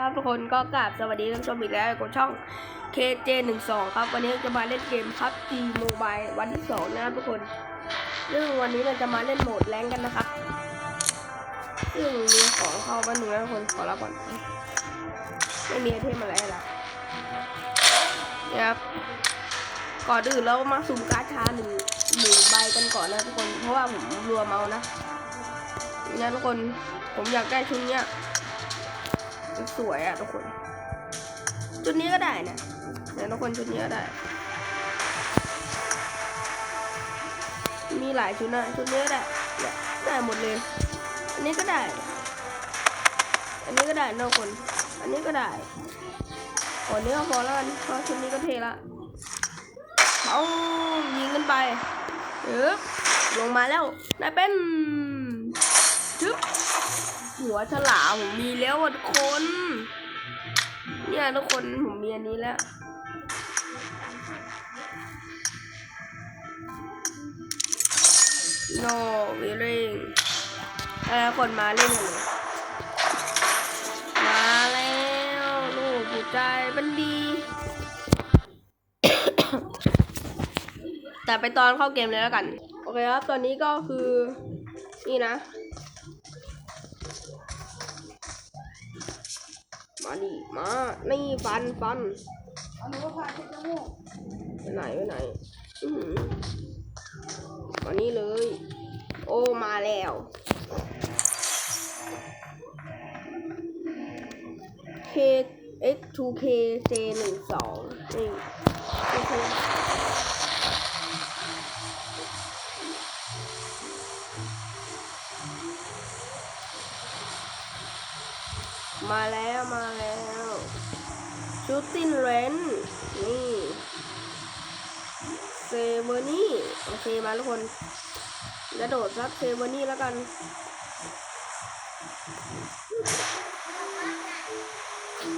ครับทุกคนก็กราบสวัสดีท่านผู้ชมอีกแล้วกับช่อง KJ12 ครับ วันนี้จะมาเล่นเกมพับ G Mobile วันที่สองนะครับทุกคน ซึ่งวันนี้เราจะมาเล่นโหมดแรงกันนะครับ ซึ่งมีของเข้าบ้าหนึ่งนะทุกคนขอรับก่อน ไม่มีไอเทมอะไรห้ละเนี่ยครับก่อนอื่นเรามาสุ่มการ์ดชาหนึ่งหนึ่งใบกันก่อนนะทุกคนเพราะว่าผมรัวเอานะเนี่ยทุกคนผมอยากได้ชุดเนี้ย สวยอะทุกคนชุดนี้ก็ได้นะเดี๋ยวทุกคนชุดนี้ก็ได้ มีหลายชุดนะชุดนี้ก็ได้ได้หมดเลย อันนี้ก็ได้ อันนี้ก็ได้นะทุกคน อันนี้ก็ได้อันนี้ก็พอแล้วกันเพราะชุดนี้ก็เทละเอายิงกันไปเออลงมาแล้วได้เป็นชึบ หัวฉลามผมมีแล้วทุกคน เนี่ยทุกคนผมมีอันนี้แล้วโนวิริงอะไรคนมาเล่นกันมาแล้วลูกผู้ใจมันดี แต่ไปตอนเข้าเกมเลยแล้วกัน โอเคครับ ตอนนี้ก็คือ นี่นะ มาดิมานี่ฟันฟันเอาหนูพาเช็ดจมูกไปไหนไปไหนอือหือมานี่เลย โอ้มาแล้ว K X 2 K J หนึ่ มาแล้วมาแล้วชูตินเรนนี่เซเวอร์นี่โอเคมาทุกคนกระโดดรับเซเวอร์นี่แล้วกัน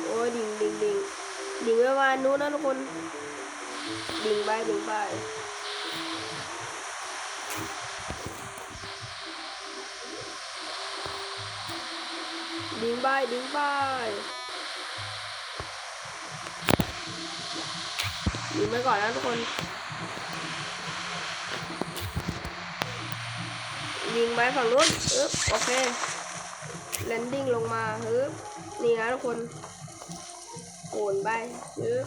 โอ้ยดิ่งดิ่งดิ่งดิ่งไปวานนู้นนะทุกคนดิ่งไปดิ่งไป ดิ่งไปดิ่งไปดิ่งไปก่อนนะทุกคนดิ่งไปฝั่งนู้นอึ๊บโอเคแลนดิ้งลงมาฮึบนี่นะทุกคนโอนไปยึบ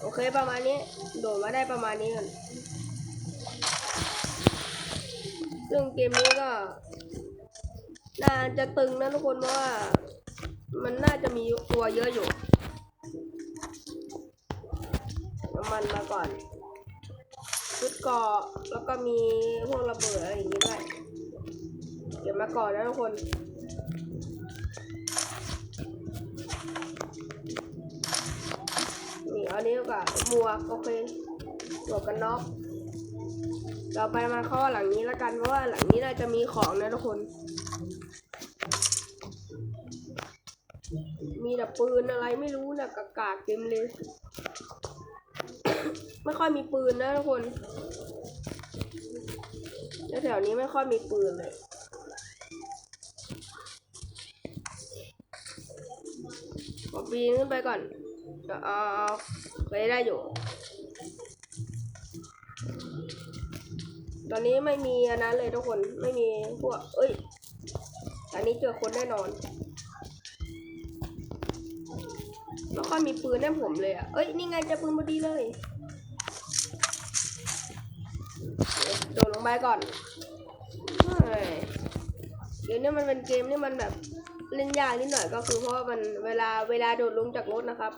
โอเคประมาณนี้ โดดมาได้ประมาณนี้ก่อนซึ่งเกมนี้ก็ น่าจะตึงนะทุกคนเพราะว่า มันน่าจะมีตัวเยอะอยู่น้ำมันมาก่อนชุดเกาะแล้วก็มีพวกระเบิดอะไรอย่างงี้ด้วยเก็บมาก่อนนะทุกคนนี่เอานี้กับหมวกโอเคหมวกกันน็อกเราไปมาข้อหลังนี้แล้วกันเพราะว่าหลังนี้น่าจะมีของนะทุกคน แต่ปืนอะไรไม่รู้นะกากาเต็มเลย ไม่ค่อยมีปืนนะทุกคนแล้วแถวนี้ไม่ค่อยมีปืนเลยขอปีนขึ้นไปก่อนเดี๋ยวเอาไปได้อยู่ ตอนนี้ไม่มีอันนั้นเลยทุกคน ไม่มีพวก เอ้ย อันนี้เจอคนแน่นอน ไม่ค่อยมีปืนให้ผมเลยอะ เอ้ย นี่ไงเจอปืนพอดีเลยเดี๋ยวโดดลงไปก่อนเดี๋ยวนี้มันเป็นเกมที่มันแบบเล่นยากนิดหน่อยก็คือเพราะว่ามันเวลาเวลาโดดลงจากรถนะครับ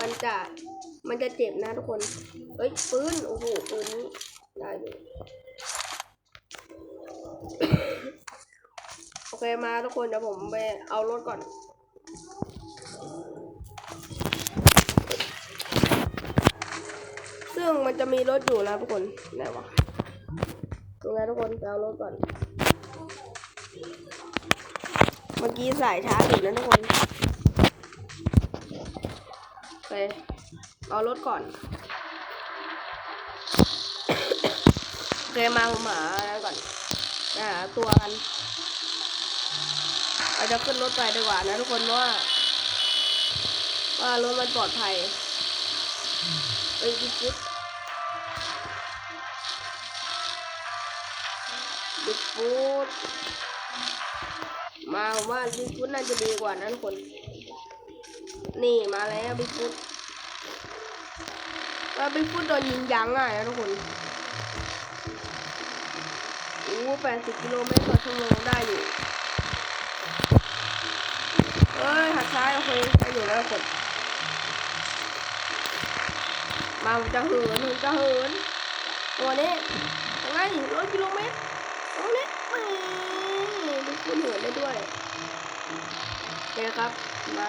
มันจะมันจะเจ็บนะทุกคน เอ้ยปืนโอ้โหปืนนี้ได้อยู่โอเคมาทุกคนเดี๋ยวผมไปเอารถก่อน ซึ่งมันจะมีรถอยู่นะทุกคนไหนวะตรงไหนทุกคนไปเอารถก่อน เมื่อกี้สายช้าอยู่นะทุกคนไปเอารถก่อนเคยมาผมหาอะไรก่อนหาตัวกันเราจะขึ้นรถไปดีกว่านะทุกคนว่า ว่ารถมันปลอดภัยเอ้ยบิ๊กฟุตบิ๊ กฟุตมาว่าบิ๊กฟุตน่าจะดีกว่านะทุกคน นี่มาแล้วบิ๊กฟุตว่าบิ๊กฟุตโดนยิงยั้งง่ายนะทุกคนโอ้แปดสิบกิโลเมตรต่อชั่วโมงได้อยู่เอ้ยหักซ้ายโอเคได้อยู่แล้วกดมาจะเหินจะเหินตัวนี้ยังไงร้อยกิโลเมตร ดูคุณเหินได้ด้วยโอเคครับ มา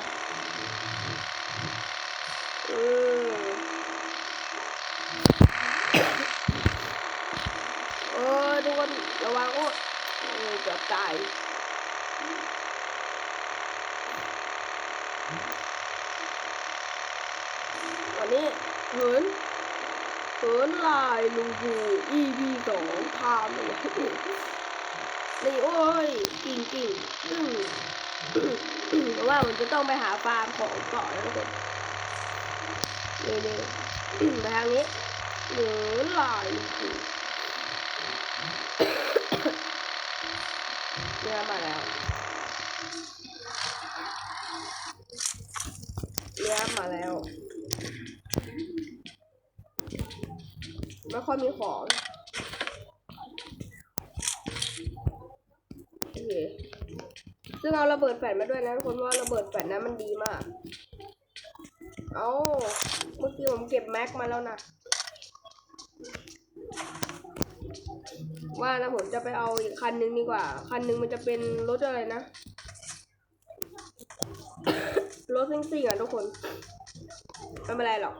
เออเออทุกคนระวังโอ้เออเกือบตายวันนี้เหินเหินลายลุงบู EP สองพามาเลย นี่โอ้ยกิ่งกิ่งซึ่งเพราะว่าผมจะต้องไปหาฟาร์มของต่อแล้วทุกคนนี่นี่ไปทางนี้เหินลายลุงบูเนี่ยมาแล้วเนี่ยมาแล้วไม่ค่อยมีของโอเค ซึ่งเอาระเบิดแฟลชมาด้วยนะทุกคนว่าระเบิดแฟลชนั้นมันดีมาก เอาเมื่อกี้ผมเก็บแม็กมาแล้วนะ ว่านะผมจะไปเอาอีกคันนึงดีกว่า คันนึงมันจะเป็นรถอะไรนะ รถซิ่งๆอะทุกคน ไม่เป็นไรหรอก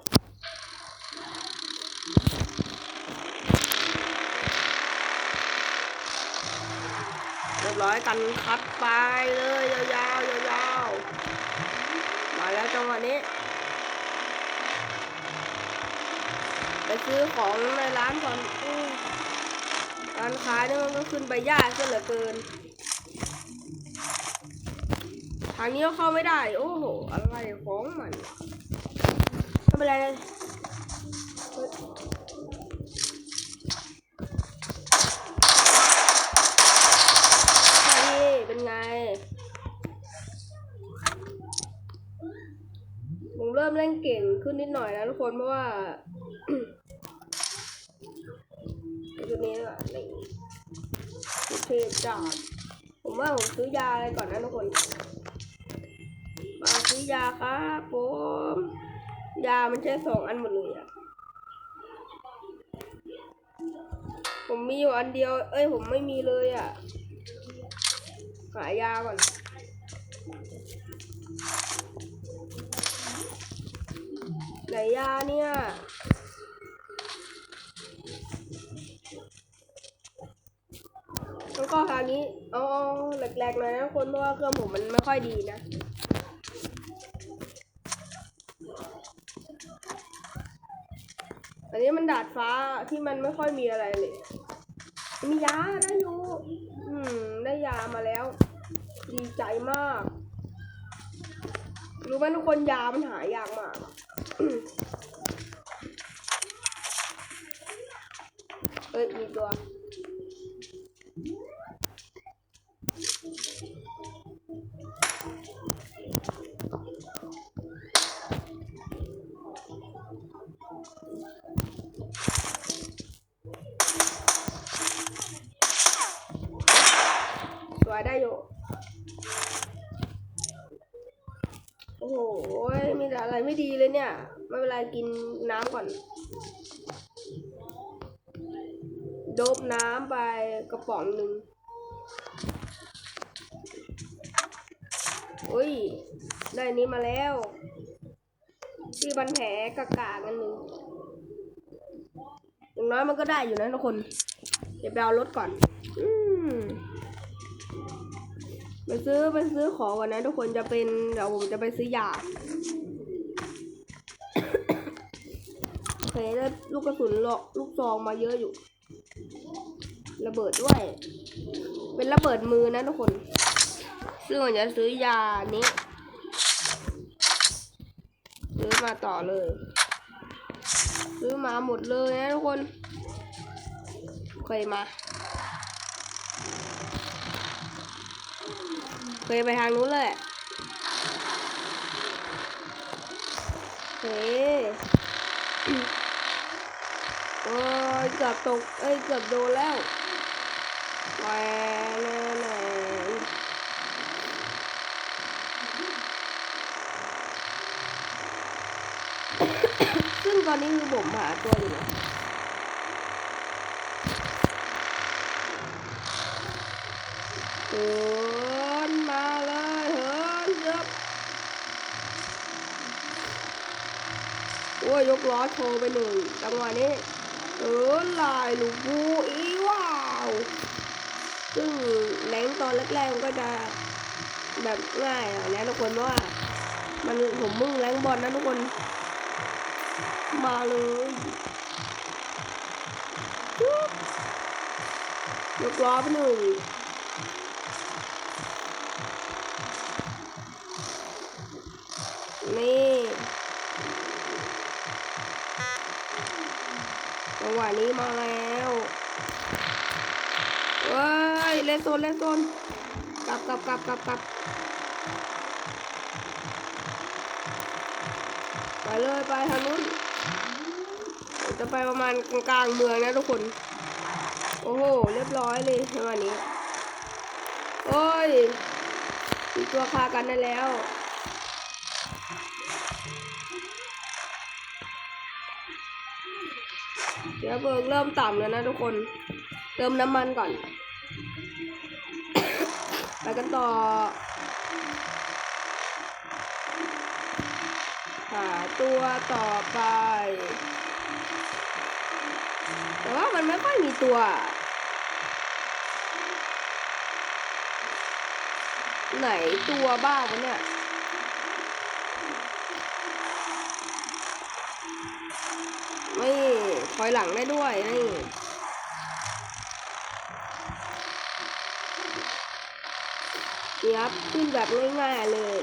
ร้อยกันคัดไปเลยยาวๆยาวๆมาแล้วจังหวะนี้ ไปซื้อของในร้านก่อนอื้อร้านค้านี่มันก็ขึ้นไปยากซะเหลือเกิน ทางนี้ก็เข้าไม่ได้ โอ้โห อะไรของมันไม่เป็นไรเลยเฮ้ยนี่เป็นไง ผมเริ่มเล่นเก่ง ขึ้นนิดหน่อยนะทุกคนเพราะว่าตัวนี้อะนี่เทพจาดผมว่าผมซื้อยาอะไรก่อนนะทุกคน มาซื้อยาครับผมยามันใช้สองอันหมดเลยอะผมมีอยู่อันเดียว เอ้ยผมไม่มีเลยอะหายาก่อน ไหนยาเนี่ยแล้วก็คราวนี้เอาเอแหลกๆหน่อยนะทุกคนเพราะว่าเครื่องผมมันไม่ค่อยดีนะอันนี้มันดาดฟ้าที่มันไม่ค่อยมีอะไรเลยมียาได้อยู่อืม ได้ยามาแล้ว ดีใจมาก รู้ไหมทุกคนยามันหายากมาก เอ้ยมีตัวสวยได้อยู่โอ้โหมีแต่อะไรไม่ดีเลยเนี่ย ไม่เป็นไรกินน้ำก่อน โดบน้ำไปกระป๋องหนึ่งอุ้ย ได้นี้มาแล้ว ที่บันแผลกากากันหนึ่งอย่างน้อยมันก็ได้อยู่นะทุกคน เดี๋ยวไปเอารถก่อน อืมไปซื้อไปซื้อของก่อนนะทุกคนจะเป็นเดี๋ยวผมจะไปซื้อยาโอเคได้ลูกกระสุนลอกลูกซองมาเยอะอยู่ ระเบิดด้วย เป็นระเบิดมือนะทุกคน ซึ่งผมจะซื้อยานี้ซื้อมาต่อเลย ซื้อมาหมดเลยนะทุกคนเคยมาเคยไปทางนู้นเลยเฮ้ยโอ้ยเกือบตก เอ้ย เกือบโดนแล้ว ซึ่งตอนนี้คือผมหาตัวอยู่นะเหินมาเลยเหินเยอะโอ้ยยกล้อโชว์ไปหนึ่งจังหวะนี้เหินลายลูกบูอีว้าว ซึ่งแรงตอนแรกๆมันก็จะแบบง่ายอะนะทุกคนเพราะว่ามันผมมึงแรงบอลนะทุกคน มาเลยยกล้อไปหนึ่งนี่จังหวะนี้มาแล้ว เล่นโซนเล่นโซนกลับกลับกลับกลับกลับไปเลยไปทางนู้นจะไปประมาณกลางเมืองนะทุกคน โอ้โห เรียบร้อยเลยจังหวะนี้ โอ้ยมีตัวคากันได้แล้วเดี๋ยวเบิกเริ่มต่ำแล้วนะทุกคน เติมน้ำมันก่อน ไปกันต่อหาตัวต่อไป แต่ว่ามันไม่ค่อยมีตัวไหนตัวบ้างวะเนี่ยนี่ถอยหลังได้ด้วยนี่ ครับขึ้นแบบง่ายๆเลย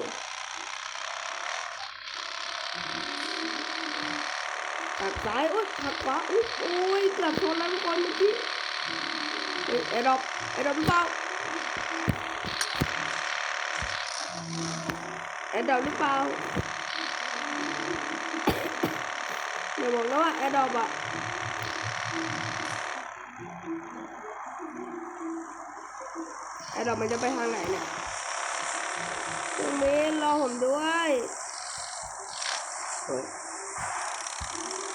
หักซ้ายอุ้ยหักขวาอุ้ยโอ้ยเกือบชนแล้วทุกคนเมื่อกี้เฮ้ยไอ้ดอกไอ้ดอกเปล่าไอ้ดอกหรือเปล่าเดี๋ยวบอกนะว่าไอ้ดอกอะไอ้ดอกมันจะไปทางไหนเนี่ย ครื่องบินรอผมด้วยเฮ้ย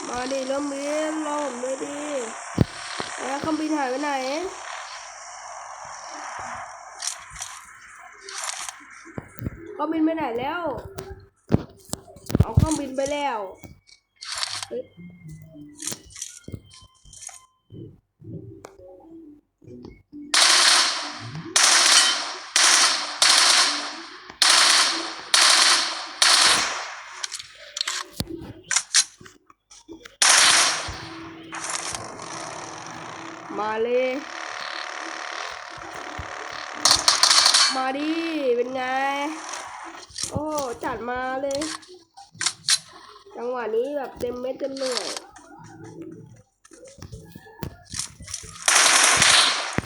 มาดิเริ่มบินรอผมด้วยดิไอ้เครื่องบินหายไปไหนเครื่องบินไปไหนแล้ว เอาเครื่องบินไปแล้วเฮ้ยมาเลย มาดิ เป็นไง โอ้จัดมาเลย จังหวะนี้ แบบเต็มเม็ดเต็มหน่วย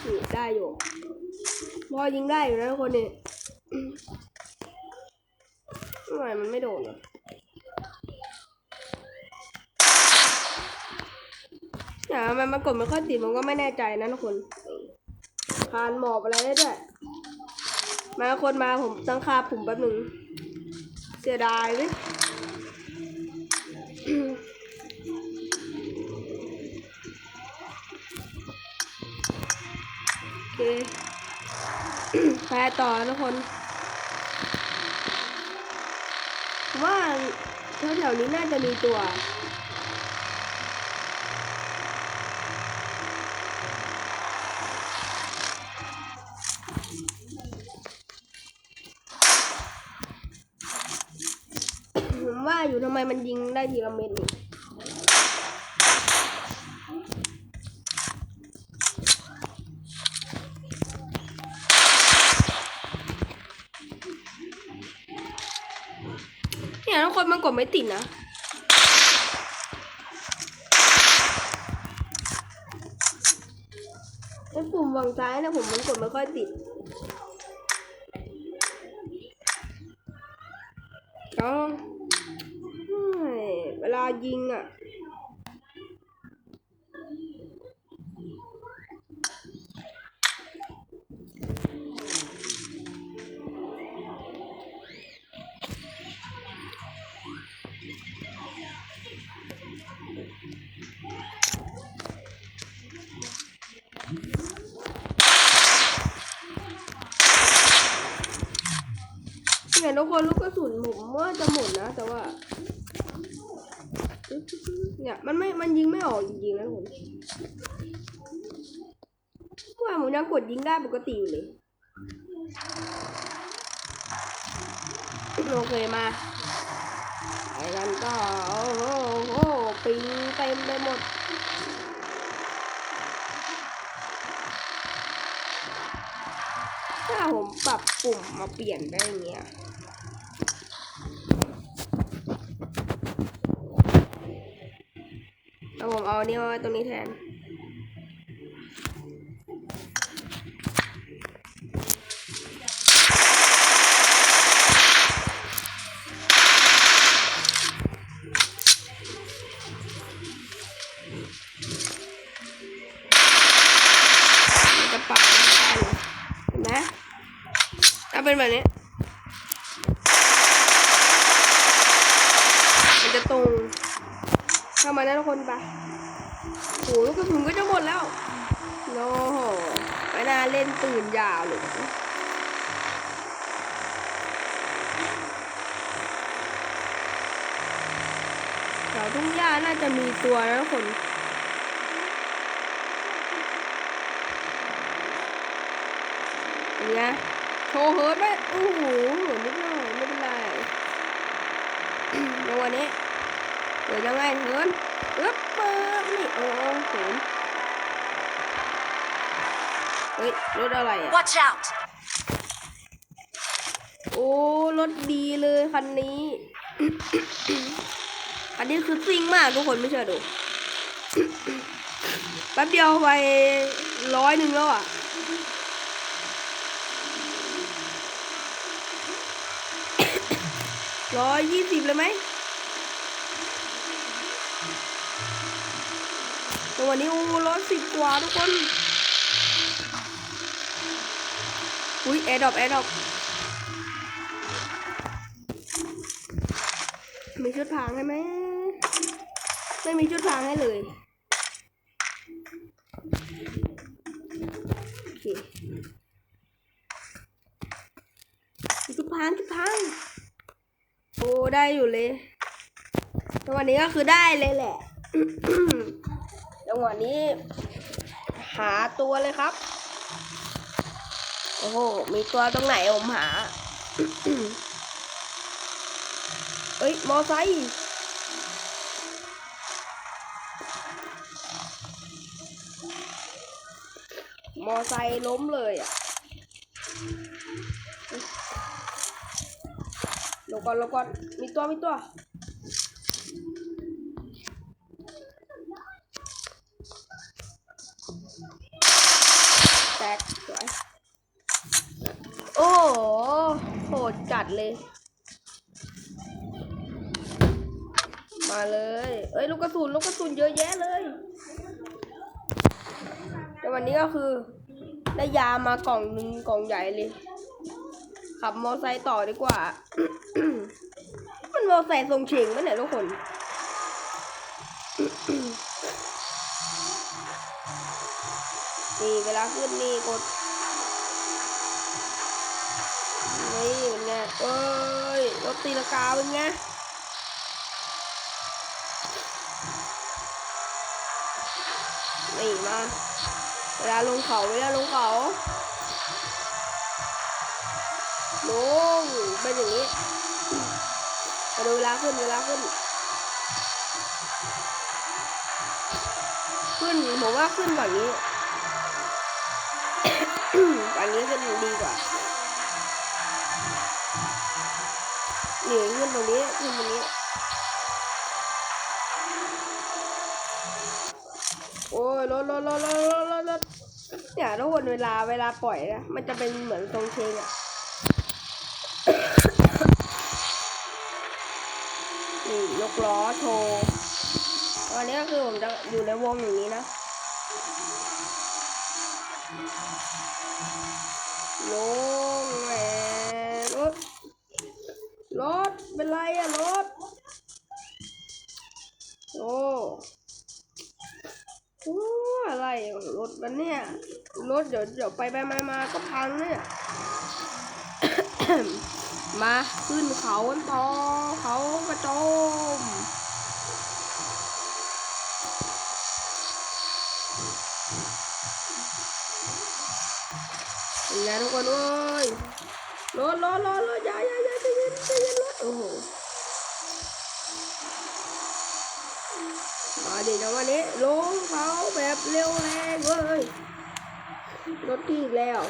นี่ได้อยู่พอยิงได้อยู่นะคนนี่ทำไมมันไม่โดนอะเนี่ยมันมากดไม่ค่อยติดผมก็ไม่แน่ใจนะทุกคน ผ่านหมอบอะไรได้ด้วย มาคนมาผมตั้งคาผมแป๊บหนึ่งเสียดายเลย แพ้ต่อทุกคน ว่าแถวๆนี้น่าจะมีตัวผมว่าอยู่ทำไมมันยิงได้ทีละเม็ดนี่ ทุกคนมันกดไม่ติดนะไอ้ปุ่มวางซ้ายนะผมมันกดไม่ค่อยติดเอาเฮ้ยเวลายิงอะ เนี่ยทุกคนลูกกระสุนผมว่าจะหมดนะ แต่ว่า เนี่ยมันไม่มันยิงไม่ออกจริงๆนะผมว่าผมยังกดยิงได้ปกติอยู่เลยโอเคมาไปกันต่อโอ้โหโอ้โปิงเต็มไปหมดถ้าผมปรับปุ่มมาเปลี่ยนได้เงี้ย เอาอันนี้มาไว้ตรงนี้แทน จะปรับได้เลยเห็นไหมถ้าเป็นแบบนี้ เล่นปืนยาวเลยแถวทุ่งหญ้าน่าจะมีตัวนะทุกคนเป็นไงโชว์เฮิร์ตไหมโอ้โหเหมือนนิดหน่อยไม่เป็นไรแล้ววันนี้เดี๋ยวยังไงเฮิร์ตปึ๊บปึ๊บนี่โอ้โหเห็น เฮ้ยรถอะไรอะ Watch out! โอ้รถดีเลยคันนี้ คันนี้คือซิ่งมากทุกคนไม่เชื่อดูแป๊บเดียวไปร้อยหนึ่งแล้วอะร้อยยี่สิบเลยไหมแต่วันนี้โอ้ร้อยสิบกว่าทุกคน อุ้ยแอร์ดรอปแอร์ดรอปมีชุดพรางให้ไหมไม่มีชุดพรางให้เลยโอเคชุดพรางชุดพรางโอ้ได้อยู่เลยจังหวะนี้ก็คือได้เลยแหละจังหวะนี้ หาตัวเลยครับ โอ้โห มีตัวตรงไหนผมหา เอ้ย มอไซค์มอไซค์ล้มเลยอะลงก่อนลงก่อนมีตัว มีตัว ดเลย มาเลย เอ้ยลูกกระสุนลูกกระสุนเยอะแยะเลย แต่วันนี้ก็คือ ได้ยามากล่องหนึ่งกล่องใหญ่เลย ขับมอไซค์ต่อดีกว่า มันมอไซค์ทรงเฉงไหมเนี่ยทุกคนนี่เวลาขึ้นนี่กด นี่เอ้ยรถตีลากาเป็นไงนี่มาเวลาลงเขาเวลาลงเขาลงเป็นอย่างนี้มาดูเวลาขึ้นเวลาขึ้น ขึ้นผมว่าขึ้นแบบนี้อันนี้ขึ้นดีกว่า นี่ขึ้นตรงนี้ขึ้นตรงนี้ โอ้ยรถรถรถรถรถรถรถเนี่ยทุกคนเวลาเวลาปล่อยนะ มันจะเป็นเหมือนทรงเพลงอะนี่ยกล้อโชว์วันนี้ก็คือผมจะอยู่ในวงอย่างนี้นะลงแหมรถ รถ เป็นไรอะรถ โอ้โอ้อะไร รถมันเนี่ยรถเดี๋ยวเดี๋ยวไปไปมามาก็พังเนี่ย มาขึ้นเขากันต่อเขากระโจมเป็นไงทุกคนเว้ยรถรถรถรถอย่าอย่าอย่าใจเย็นใจเย็นรถโอ้โห ดิจังวันนี้ลงเขาแบบเร็วแรงเว้ยรถที่อีกแล้ว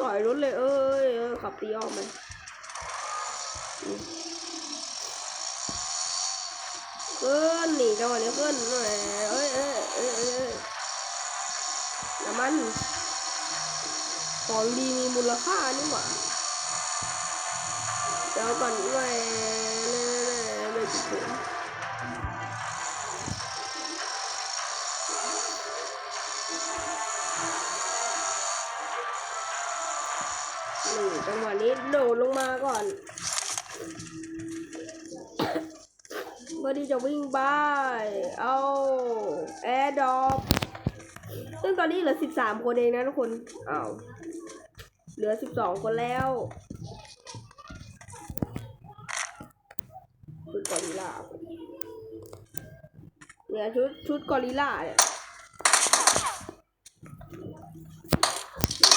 ต่อยรถเลยเอ้ยขับตีออกมันอืมขึ้นหนีจังหวะนี้ขึ้นเอ้ยเอ้ยเอ้ยเอ้ยเอ้ยน้ำมันของดีมีมูลค่านี่หว่าเดี๋ยวก่อนแหมไม่คิดถึง โดดลงมาก่อน เพื่อที่จะวิ่งไป เอาแอร์ดอปซึ่งตอนนี้เหลือ13คนเองนะทุกคนอ้าวเหลือ12คนแล้วชุดกอริลลาเนี่ยชุดชุดกอริลลาเนี่ย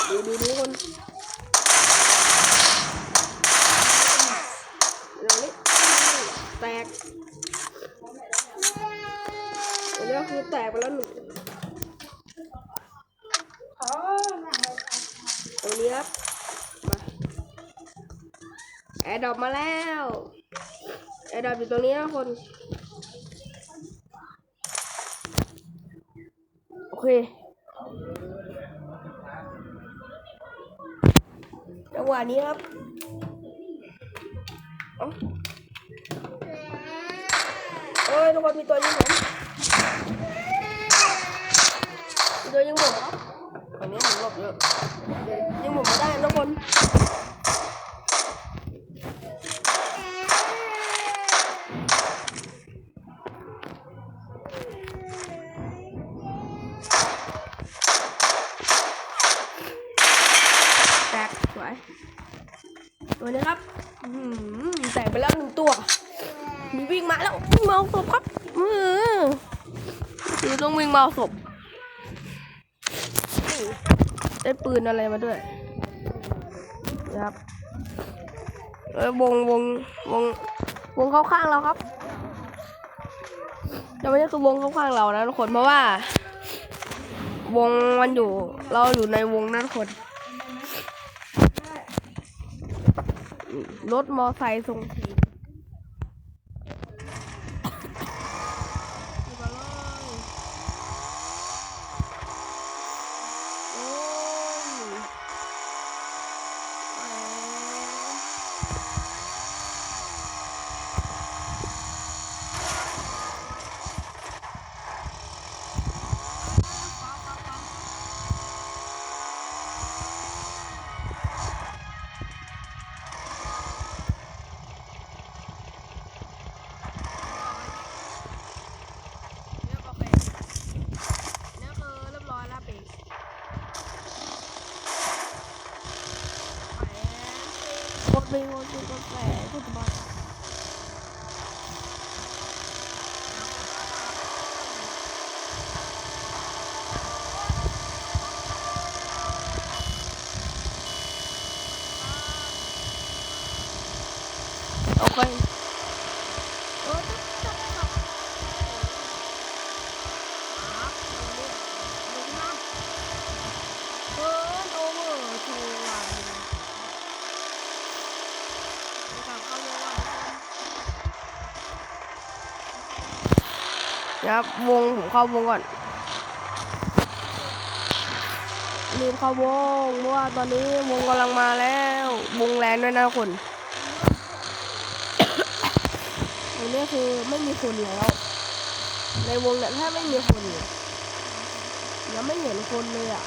ดูดูดูคนเดี๋ยวนี้ แตกเดี๋ยวคือแตกไปแล้วหนึ่งตรงนี้ครับ มาแอร์ดรอปมาแล้วแอร์ดรอปอยู่ตรงนี้นะคน โอเคจังหวะนี้ครับอ้าเอ้ ยทุกคนมีตัวยิงผมมีตัวยิงผมครับอันนี้ผมหลบเยอะยิงผมไม่ได้ทุกคนแตกสวยตัวนี้ครับแตกไปแล้วหนึ่งตัว วิ่งมาแล้ววิ่งมาเอาศพครับมือคือต้องวิ่งมาเอาศพได้ปืนอะไรมาด้วยนะครับเออวงวงวงวงเข้าข้างเราครับแต่ไม่ใช่คือวงเข้าข้างเรานะทุกคนเพราะว่า วงมันอยู่ เราอยู่ในวงนะทุกคนรถมอไซค์ทรงทีโอ้ยเรียบโอเคนี่คือเรียบร้อยแล้วปีโคตรดีโคตรดีโคตรแปลกโคตรบ้าโอเคเออจับจับ ครับลงมาเบิร์นโอเวอร์ทูวัน นะ ครับ วงผมเข้าวงก่อนรีบเข้าวงเพราะว่าตอนนี้วงกำลังมาแล้ว วงแรงด้วยนะคนตรงนี้คือไม่มีคนแล้ว ในวงเนี่ยแทบไม่มีคนเลยยังไม่เห็นคนเลยอะ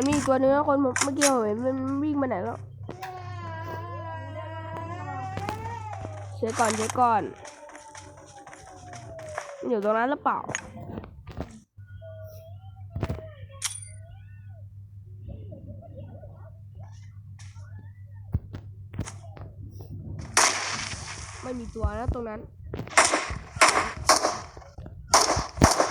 มันมีตัวหนึงนะคนเมื่อกี้ผมเห็นมันวิ่งไปไหนแล้วเช็คก่อนเช็คก่อนมันอยู่ตรงนั้นหรือเปล่า